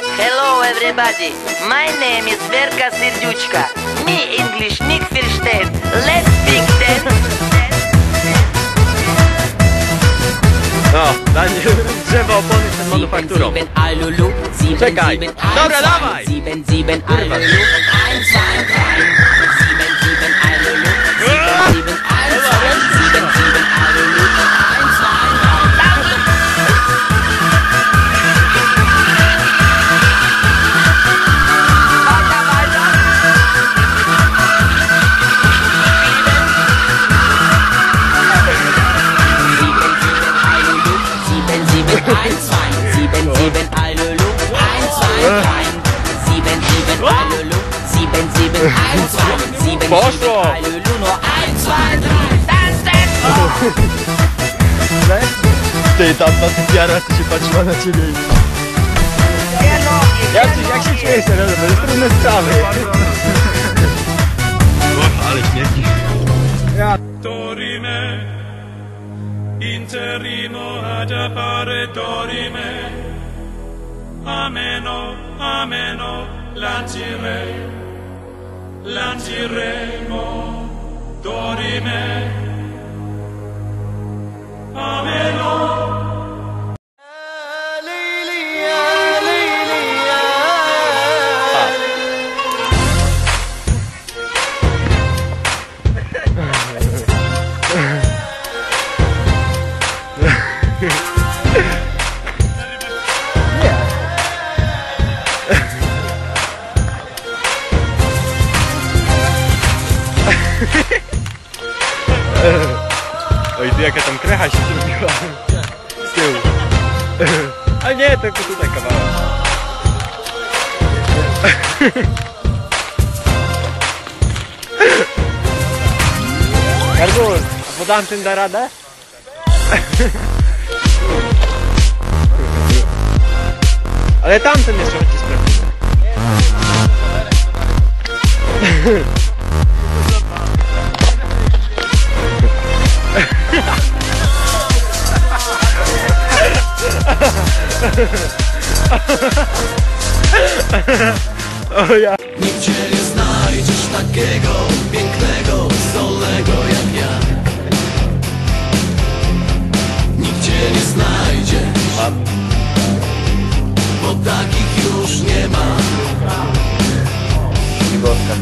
Hello everybody, my name is Verka Serduchka. Me English Nick Verstein. Let's speak then. No, Daniel, drzewo opony przed manufakturą. Czekaj. Dobra, dawaj. zwei, 1, 2, 7, Posso? 7, 3, 1, 2, 3, danze! Ty, tam na tych jarach się patrzyła na ciebie jak, jak się czujesz teraz? To jest trudne sprawy. Ale śmieci. Ja. Torime, interimo ad appare torime, ameno, ameno, lancire. lanciremo dorime ameno oh. Krecha się zrobiła. Z tyłu. A nie, tylko tutaj kawałek. Garbus, a podam tym da radę? Ale tamten jeszcze chodzi sprawdzimy. O ja. Nigdzie nie znajdziesz takiego pięknego, zdolnego jak ja Nigdzie nie znajdziesz Bo takich już nie ma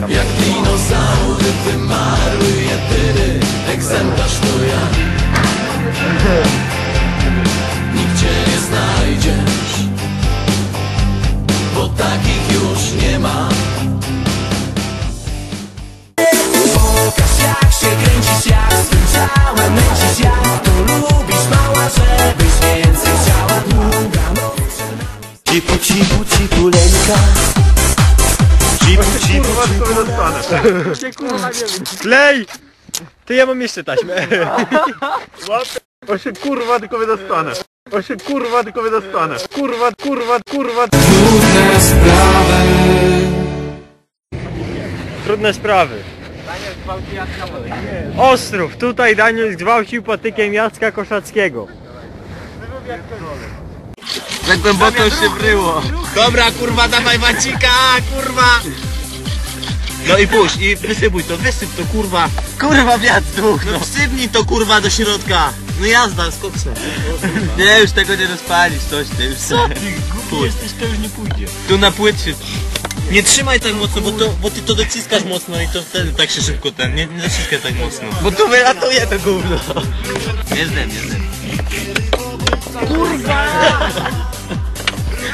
Jak dinozaury wymarły jedyny egzemplarz to ja Nigdzie nie znajdziesz Cipu, cipu, Klej! Ty ja mam jeszcze taśmę. O się kurwa tylko wydostanę. O się kurwa tylko wydostanę. Kurwa, kurwa, kurwa. Trudne sprawy. Ostrów, tutaj Daniel zgwałcił patykiem Jacka Koszackiego. Tak głęboko już się wryło. Dobra, kurwa, dawaj wacika, kurwa. No i puść, i wysypuj to, wysyp to, kurwa. Kurwa, wiatr duch, no. Wsypnij to, kurwa, do środka. No jazda, z koksem. Nie, już tego nie rozpalisz, coś ty, już Co ty, głupi jesteś, to już nie pójdzie. Tu na płytwie. Nie trzymaj tak mocno, bo, to, bo ty to dociskasz mocno i to wtedy tak się szybko ten, nie, nie dociskaj tak mocno. Bo tu wylatuje to gówno. Nie zdem, nie zdem. Kurwa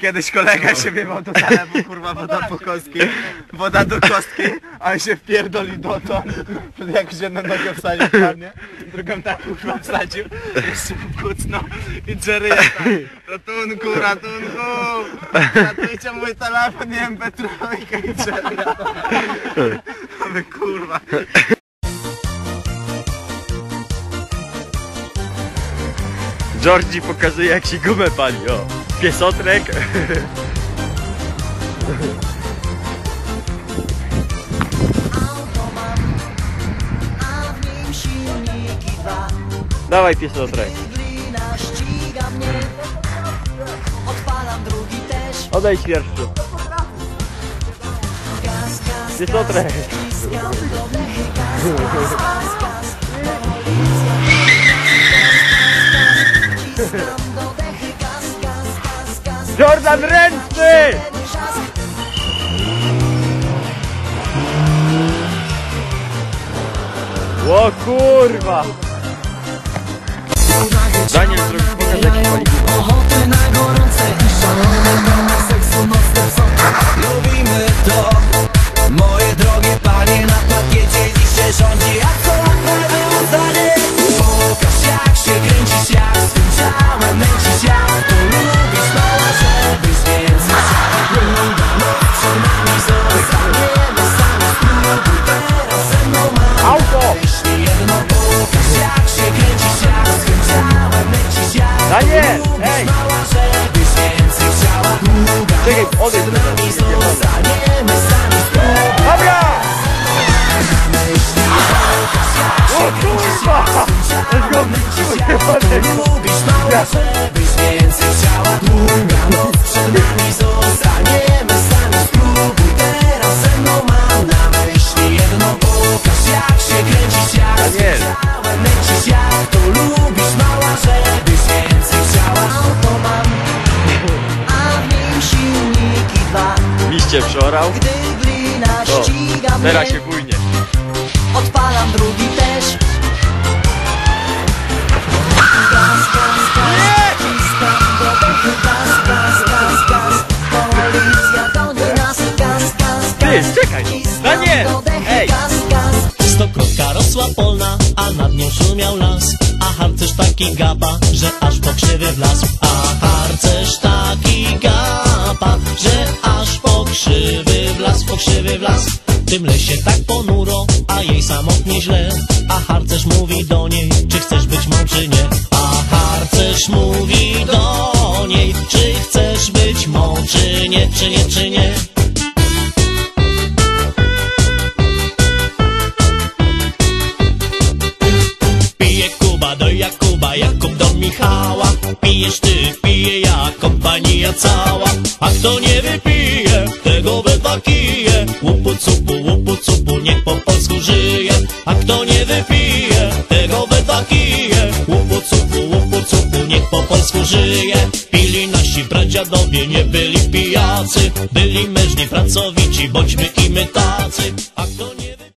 Kiedyś kolega się wiewał do zalewu, kurwa, woda po kostki, woda do kostki, a on się wpierdoli dotąd, jak się na nogę wsadził ładnie, drugą tak kurwa wsadził, jeszcze kucnął. I Jerry jest tak, ratunku, ratunku, ratujcie mój telefon, nie wiem, Petrojka i Jerry. Ale kurwa. Georgie pokazuje jak się gumę pali, o. Piesotrek. Dawaj też Odejdź pierwszy. Gaz, gaz, Jordan ręczny! O kurwa! Daniel, zrobił pokaz jaki paliwo. Ochoty na gorące i szalone w ramach seksu nocne Lubimy to, moje drogie mała, żebyś więcej chciała Długa noc przed nami zostaniemy sami Spróbuj teraz ze mną mam na myśli jedno Pokaż jak się kręcisz, jak ciałem męcisz Jak to lubisz, mała, żebyś więcej chciała Auto mam A w nim silniki dwa Liście przeorał. Gdy glina ściga mnie teraz się bujnie. Odpalam drugi też gaz czekaj! Daniel! do dechy Ej! Stokrotka rosła polna, a nad nią szumiał las A harcerz taki gapa, że aż po krzywy wlazł A harcerz taki gapa, że aż po krzywy wlazł, po krzywy wlazł W tym lesie tak ponuro, a jej samotnie źle A harcerz mówi do niej, czy chcesz być mą czy nie A harcerz mówi do niej, czy chcesz być mą czy nie, czy nie, czy nie Jakuba, Jakub do Michała Pijesz ty, pije ja, kompania cała. A kto nie wypije, tego dwa kije Łupu cupu, łupu cupu, niech po polsku żyje. A kto nie wypije, tego dwa kije Łupu cupu, łupu cupu, niech po polsku żyje. Pili nasi pradziadowie, nie byli pijacy. Byli mężni, pracowici, bądźmy i my tacy